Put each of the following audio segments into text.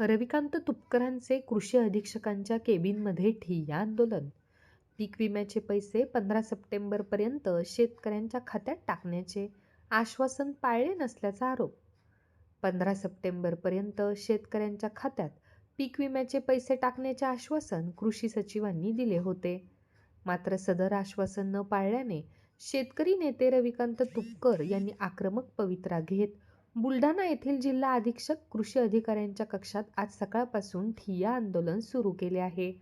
Ravikant तुपकरांचे कृषी अधीक्षकांच्या केबिनमध्ये ठिय्या आंदोलन. पीक विम्याचे पैसे पंधरा सप्टेंबरपर्यंत शेतकऱ्यांच्या खात्यात टाकण्याचे आश्वासन पाळले नसल्याचा आरोप. पंधरा सप्टेंबरपर्यंत शेतकऱ्यांच्या खात्यात पीक विम्याचे पैसे टाकण्याचे आश्वासन कृषी सचिवांनी दिले होते. मात्र सदर आश्वासन न पाळल्याने शेतकरी नेते रविकांत तुपकर यांनी आक्रमक पवित्रा घेत बुलढाणा येथील जिल्हा अधीक्षक कृषी अधिकाऱ्यांच्या कक्षात आज सकाळपासून ठिय्या आंदोलन सुरू केले आहे.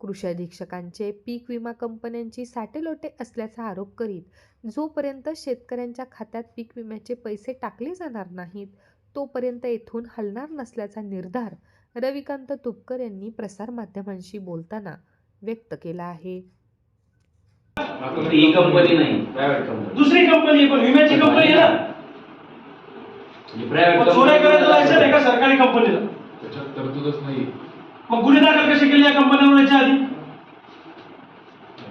कृषी अधीक्षकांचे पीक विमा कंपन्यांची साटेलोटे असल्याचा आरोप करीत जोपर्यंत शेतकऱ्यांच्या खात्यात पीक विम्याचे पैसे टाकले जाणार नाहीत तोपर्यंत येथून हलणार नसल्याचा निर्धार रविकांत तुपकर यांनी प्रसारमाध्यमांशी बोलताना व्यक्त केला आहे. ही कंपनी नाही. दुसरी कंपनी पण विम्याची कंपनी ना? प्रायव्हेट मग चोऱ्या करायचं लायसन आहे का सरकारी कंपनीला त्याच्यात तरतूदच नाही मग गुन्हे दाखल कसे केले या कंपन्यांवर याच्या आधी?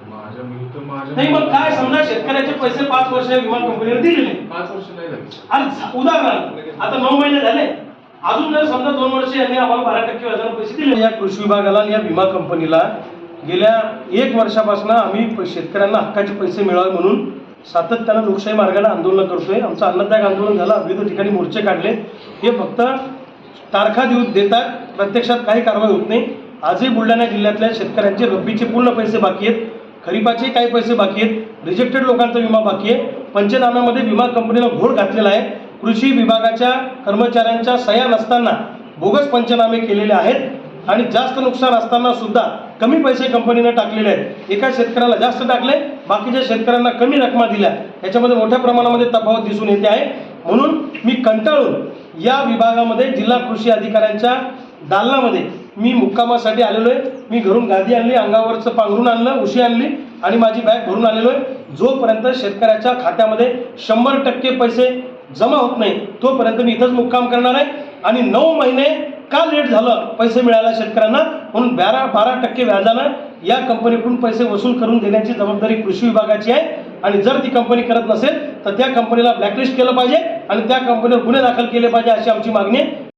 माझ्या मी तर माझ्या नाही मग काय समजा शेतकऱ्याचे पैसे पाच वर्ष विमा कंपनीने दिलेले पाच वर्ष नाही झाली. आणि उदाहरण. आता नऊ महिने झाले. अजून जर समजा दोन वर्ष यांनी आम्हाला बारा टक्के व्याजाने पैसे दिले. या कृषी विभागाला आणि या विमा कंपनीला गेल्या एक वर्षापासून आम्ही शेतकऱ्यांना हक्काचे पैसे मिळावे म्हणून सातत्यानं लोकशाही मार्गाने आंदोलन करतोय. आमचं अन्नदायक आंदोलन झालं. विविध ठिकाणी मोर्चे काढले. हे फक्त तारखा देऊ देतात. प्रत्यक्षात काही कारवाई होत नाही. आजही बुलढाणा जिल्ह्यातल्या शेतकऱ्यांचे रब्बीचे पूर्ण पैसे बाकी आहेत. खरीपाचे काही पैसे बाकी आहेत. रिजेक्टेड लोकांचा विमा बाकी आहे. पंचनाम्यामध्ये विमा कंपनीनं घोळ घातलेला आहे. कृषी विभागाच्या कर्मचाऱ्यांच्या सह्या नसताना बोगस पंचनामे केलेले आहेत. आणि जास्त नुकसान असताना सुद्धा कमी पैसे कंपनीनं टाकलेले आहेत. एका शेतकऱ्याला जास्त टाकले बाकीच्या शेतकऱ्यांना कमी रकमा दिल्या. याच्यामध्ये मोठ्या प्रमाणामध्ये तफावत दिसून येते आहे. म्हणून मी कंटाळून या विभागामध्ये जिल्हा कृषी अधिकाऱ्यांच्या दालनामध्ये मी मुक्कामासाठी आलेलो आहे. मी घरून गादी आणली अंगावरचं पांघरून आणलं उशी आणली आणि माझी बॅग भरून आलेलो आहे. जोपर्यंत शेतकऱ्याच्या खात्यामध्ये शंभर टक्के पैसे जमा होत नाही तोपर्यंत मी इथंच मुक्काम करणार आहे. आणि नऊ महिने का लेट झालं पैसे मिळायला शेतकऱ्यांना? म्हणून बारा बारा टक्के व्याजानं या कंपनीकडून पैसे वसूल करून देण्याची जबाबदारी कृषी विभागाची आहे. आणि जर ती कंपनी करत नसेल तर त्या कंपनीला ब्लॅकलिस्ट केलं पाहिजे आणि त्या कंपनीवर गुन्हे दाखल केले पाहिजे अशी आमची मागणी आहे.